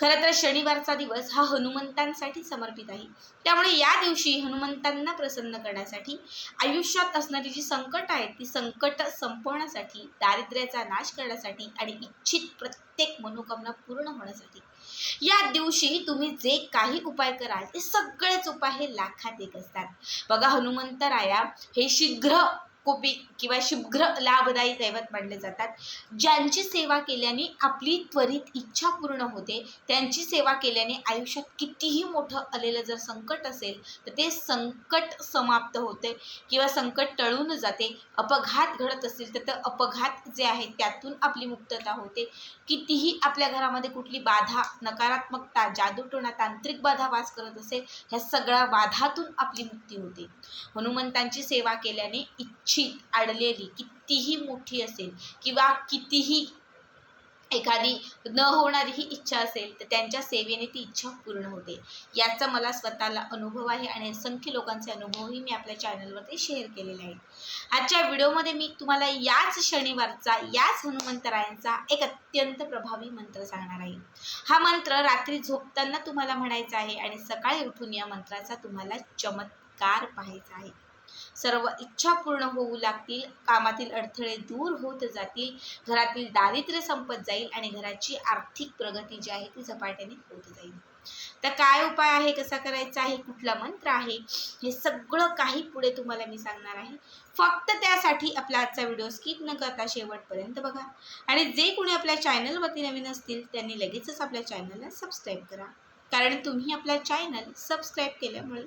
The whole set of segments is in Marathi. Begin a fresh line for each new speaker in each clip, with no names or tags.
खरं तर शनिवारचा दिवस हा हनुमंतांसाठी समर्पित आहे. त्यामुळे या दिवशी हनुमंतांना प्रसन्न करण्यासाठी आयुष्यात असणारी जी संकट आहेत ती संकट संपवण्यासाठी दारिद्र्याचा नाश करण्यासाठी आणि इच्छित प्रत्येक मनोकामना पूर्ण होण्यासाठी या दिवशी तुम्ही जे काही उपाय कराल ते सगळेच उपाय हे लाखात एक असतात. बघा हनुमंतराया हे शीघ्र कोपी किंवा शुभ्र लाभदायी दैवत मानले जातात. ज्यांची सेवा केल्याने आपली त्वरित इच्छा पूर्ण होते त्यांची सेवा केल्याने आयुष्यात कितीही मोठं आलेलं जर संकट असेल तर ते संकट समाप्त होते किंवा संकट टळून जाते. अपघात घडत असेल तर ते अपघात जे आहे त्यातून आपली मुक्तता होते. कितीही आपल्या घरामध्ये कुठली बाधा नकारात्मकता जादूटोणा तांत्रिक बाधा वास करत असेल ह्या सगळ्या बाधातून आपली मुक्ती होते. हनुमंतांची सेवा केल्याने इच्छित अडलेली कितीही मोठी असेल किंवा कितीही एखादी न होणारी ही इच्छा असेल तर त्यांच्या सेवेने ती इच्छा पूर्ण होते. याचा मला स्वतःला अनुभव आहे आणि असंख्य लोकांचे अनुभवही मी आपल्या चॅनलवरती शेअर केलेले आहेत. आजच्या व्हिडिओमध्ये मी तुम्हाला याच शनिवारचा याच हनुमंतरायांचा एक अत्यंत प्रभावी मंत्र सांगणार आहे. हा मंत्र रात्री झोपताना तुम्हाला म्हणायचा आहे आणि सकाळी उठून या मंत्राचा तुम्हाला चमत्कार पाहायचा आहे. सर्व इच्छा पूर्ण होऊ लागतील कामातील अडथळे दूर होत जातील घरातील दारिद्र्य संपत जाईल आणि घराची आर्थिक प्रगती जी आहे ती झपाट्याने होत जाईल. तर काय उपाय आहे कसा करायचा आहे कुठला मंत्र आहे हे सगळं काही पुढे तुम्हाला मी सांगणार आहे. फक्त त्यासाठी आपला आजचा व्हिडिओ स्किप न करता शेवटपर्यंत बघा. आणि जे कोणी आपल्या चॅनलवरती नवीन असतील त्यांनी लगेचच आपल्या चॅनलला सबस्क्राईब करा. कारण तुम्ही आपला चॅनल सबस्क्राईब केल्यामुळे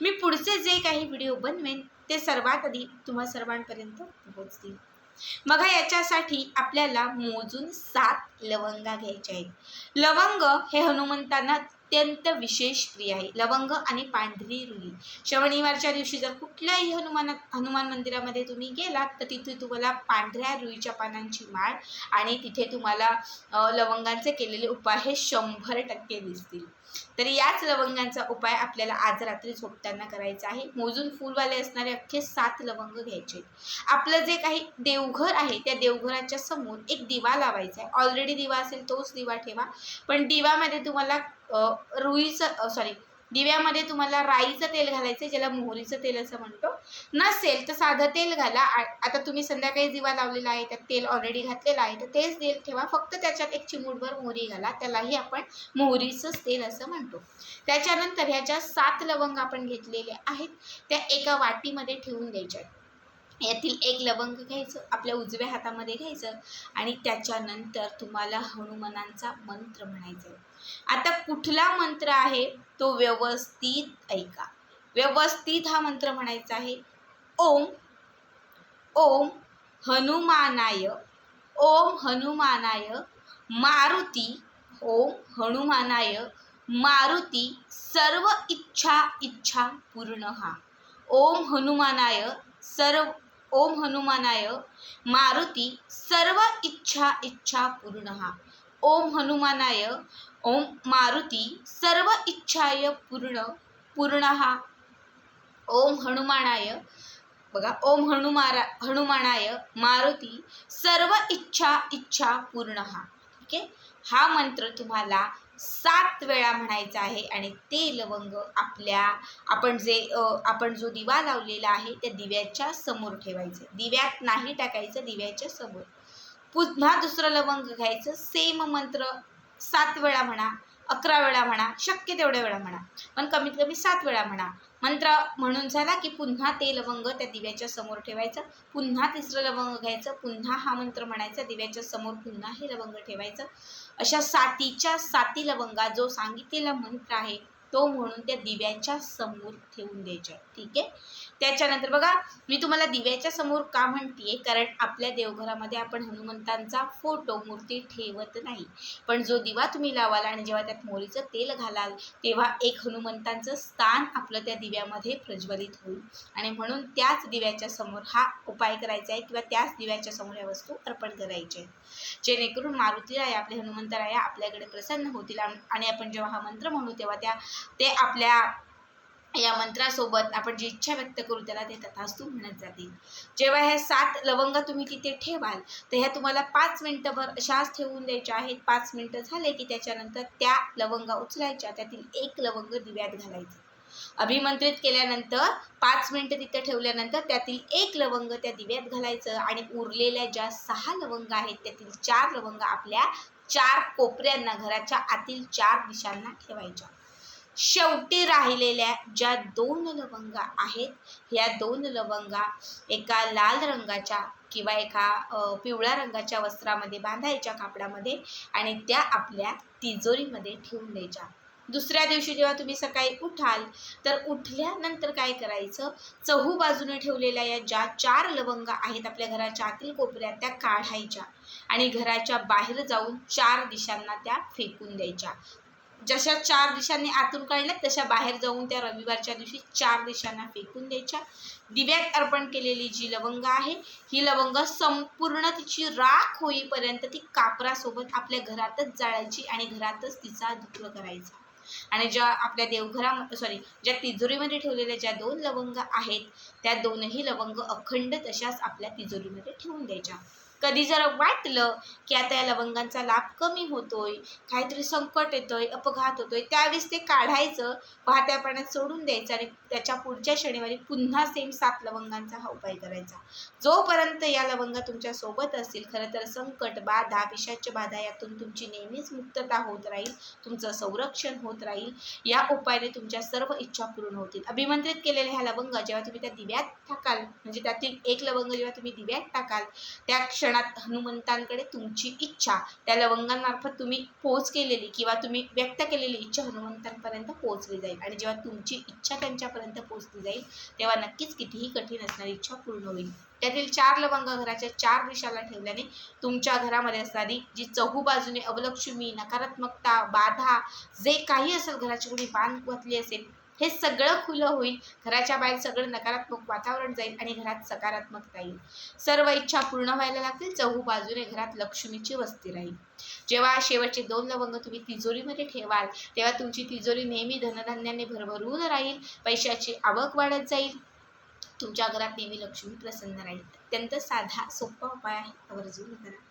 मी पुढचे जे काही व्हिडिओ बनवेन ते सर्वात आधी तुम्हा सर्वांपर्यंत पोहोचतील. मग याच्यासाठी आपल्याला मोजून सात लवंगा घ्यायच्या आहेत. लवंग हे हनुमंतांना अत्यंत विशेष प्रिय आहे. लवंग आणि पांढरी रुई. शवनिवारच्या दिवशी जर कुठल्याही हनुमान हनुमान मंदिरामध्ये तुम्ही गेलात तर तिथे तुम्हाला पांढऱ्या रुईच्या पानांची माळ आणि तिथे तुम्हाला लवंगांचे केलेले उपाय हे शंभर टक्के दिसतील. तर याच लवंगांचा उपाय आपल्याला आज रात्री झोपताना करायचा आहे. मोजून फुलवाले असणारे अख्खे सात लवंग घ्यायचे आपलं जे काही देवघर आहे त्या देवघराच्या समोर एक दिवा लावायचा आहे. ऑलरेडी दिवा असेल तोच दिवा ठेवा. पण दिव्यामध्ये तुम्हाला रुईचं सॉरी दिव्यामध्ये तुम्हाला राईचं तेल घालायचं ज्याला मोहरीचं तेल असं म्हणतो. नसेल तर साधं तेल घाला. आ- आता तुम्ही संध्याकाळी दिवा लावलेला आहे त्यात तेल ऑलरेडी घातलेलं आहे तर तेच तेल ठेवा. फक्त त्याच्यात एक चिमूटभर मोहरी घाला. त्यालाही आपण मोहरीचंच तेल असं म्हणतो. त्याच्यानंतर ह्या ज्या सात लवंग आपण घेतलेले आहेत त्या एका वाटीमध्ये ठेवून द्यायच्या. यातील एक लवंग घ्यायचं आपल्या उजव्या हातामध्ये घ्यायचं आणि त्याच्यानंतर तुम्हाला हनुमानांचा मंत्र म्हणायचा. आहे. आता कुठला मंत्र आहे? तो व्यवस्थित ऐका. व्यवस्थित हा मंत्र म्हणायचा आहे. ओम ओम हनुमानाय ओम हनुमानाय मारुती ओम हनुमानाय मारुती सर्व इच्छा इच्छा पूर्ण हा. ओम हनुमानाय सर्व ओम हनुमानाय मारुती सर्व इच्छा इच्छा पूर्ण। ओम हनुमानाय ओम मारुती सर्व इच्छाय पूर्ण पूर्ण। ओम हनुमानाय बघा ओम हनुमारा हनुमानाय मारुती सर्व इच्छा इच्छा पूर्ण। ठीक आहे? हा मंत्र तुम्हाला सात वेळा म्हणायचं आहे आणि ते लवंग आपल्या आपण जे आपण जो दिवा लावलेला आहे त्या दिव्याच्या समोर ठेवायचं. दिव्यात नाही टाकायचं दिव्याच्या समोर. पुन्हा दुसरं लवंग घ्यायचं. सेम मंत्र सात वेळा म्हणा अकरा वेळा म्हणा शक्य तेवढ्या वेळा म्हणा. पण कमीत कमी सात वेळा म्हणा. मंत्र म्हणून झाला की पुन्हा ते लवंग त्या दिव्याच्या समोर ठेवायचं. पुन्हा तिसरं लवंग घ्यायचं. पुन्हा हा मंत्र म्हणायचा. दिव्याच्या समोर पुन्हा हे लवंग ठेवायचं. अशा सातीच्या साती लवंगा जो सांगितलेला मंत्र आहे तो म्हणून त्या दिव्याच्या समोर ठेवून द्यायच्या ठीक आहे? त्याच्यानंतर बघा मी तुम्हाला दिव्याच्या समोर का म्हणतेय? कारण आपल्या देवघरामध्ये आपण हनुमंतांचा फोटो मूर्ती ठेवत नाही. पण जो दिवा तुम्ही लावाल आणि जेव्हा त्यात मोरीचं तेल घालाल तेव्हा एक हनुमंतांचं स्थान आपलं त्या दिव्यामध्ये प्रज्वलित होईल. आणि म्हणून त्याच दिव्याच्या समोर हा उपाय करायचा आहे किंवा त्याच दिव्याच्या समोर या वस्तू अर्पण करायच्या आहेत. जेणेकरून मारुतीराया आपले हनुमंतराया आपल्याकडे प्रसन्न होतील. आणि आपण जेव्हा हा मंत्र म्हणू तेव्हा त्या ते आपल्या या मंत्रासोबत आपण जी इच्छा व्यक्त करू त्याला ते तथास्तू म्हणत जातील जेव्हा ह्या सात लवंग तुम्ही तिथे ठेवाल तर ह्या तुम्हाला पाच मिनटंभर अशाच ठेवून द्यायच्या आहेत. पाच मिनटं झाले की त्याच्यानंतर त्या लवंगा उचलायच्या त्यातील एक लवंग दिव्यात घालायचं. अभिमंत्रित केल्यानंतर पाच मिनटं तिथे ठेवल्यानंतर त्यातील एक लवंग त्या दिव्यात घालायचं आणि उरलेल्या ज्या सहा लवंग आहेत त्यातील चार लवंग आपल्या चार कोपऱ्यांना घराच्या आतील चार दिशांना ठेवायच्या. शेवटी राहिलेल्या ज्या दोन लवंगा आहेत ह्या दोन लवंगा एका लाल रंगाच्या किंवा एका पिवळ्या रंगाच्या वस्त्रामध्ये बांधायच्या कापडामध्ये आणि त्या आपल्या तिजोरीमध्ये ठेवून द्यायच्या. दुसऱ्या दिवशी जेव्हा तुम्ही सकाळी उठाल तर उठल्यानंतर काय करायचं? चहू बाजूने ठेवलेल्या या ज्या चार लवंगा आहेत आपल्या घराच्या आतील कोपऱ्यात त्या काढायच्या आणि घराच्या बाहेर जाऊन चार दिशांना त्या फेकून द्यायच्या. जशा चार दिशांनी आतून काढल्या तशा बाहेर जाऊन त्या रविवारच्या दिवशी चार दिशांना फेकून द्यायच्या. दिव्यात अर्पण केलेली जी लवंग आहे ही लवंग संपूर्ण तिची राख होईपर्यंत ती कापरासोबत आपल्या घरातच जाळायची आणि घरातच तिचा धुक्र करायचा. आणि ज्या आपल्या देवघरा सॉरी ज्या तिजोरीमध्ये ठेवलेल्या ज्या दोन लवंग आहेत त्या दोनही लवंग अखंड तशाच आपल्या तिजोरीमध्ये ठेवून द्यायच्या. कधी जर वाटलं की आता या लवंगांचा लाभ कमी होतोय काहीतरी संकट येतोय अपघात होतोय त्यावेळेस ते काढायचं वाहत्या पाण्यात सोडून द्यायचं आणि त्याच्या पुढच्या शनिवारी पुन्हा सेम सात लवंगांचा हा उपाय करायचा. जोपर्यंत या लवंगा तुमच्यासोबत असतील खरं तर संकट बाधा पिशाच्य बाधा यातून तुमची नेहमीच मुक्तता होत राहील तुमचं संरक्षण होत राहील या उपायाने तुमच्या सर्व इच्छा पूर्ण होतील. अभिमंत्रित केलेल्या ह्या लवंगा जेव्हा तुम्ही त्या दिव्यात टाकाल म्हणजे त्यातील एक लवंग जेव्हा तुम्ही दिव्यात टाकाल त्या क्षणात हनुमंतांकडे तुमची इच्छा. त्या लवंगांमार्फत तुम्ही पोच केलेली किंवा तुम्ही व्यक्त केलेली इच्छा हनुमंतांपर्यंत पोहोचली जाईल. आणि जेव्हा तुमची इच्छा त्यांच्यापर्यंत पोहोचली जाईल तेव्हा नक्कीच कितीही कठीण असणारी इच्छा पूर्ण होईल. त्यातील चार लवंग घराच्या चार दिशाला ठेवल्याने तुमच्या घरामध्ये असणारी जी चहू बाजूने अवलक्ष्मी नकारात्मकता बाधा जे काही असेल घराची कोणी बांध घातली असेल हे सगळं खुलं होईल घराच्या बाहेर सगळं नकारात्मक वातावरण जाईल आणि घरात सकारात्मकता येईल. सर्व इच्छा पूर्ण व्हायला लागतील चहू बाजूने घरात लक्ष्मीची वस्ती राहील. जेव्हा शेवटचे दोन लवंग तुम्ही तिजोरीमध्ये ठेवाल तेव्हा तुमची तिजोरी नेहमी धनधान्याने भरभरून राहील पैशाची आवक वाढत जाईल. तुमच्या घरात नेहमी लक्ष्मी प्रसन्न राहील. अत्यंत साधा सोपा उपाय आहे आवर्जून करा.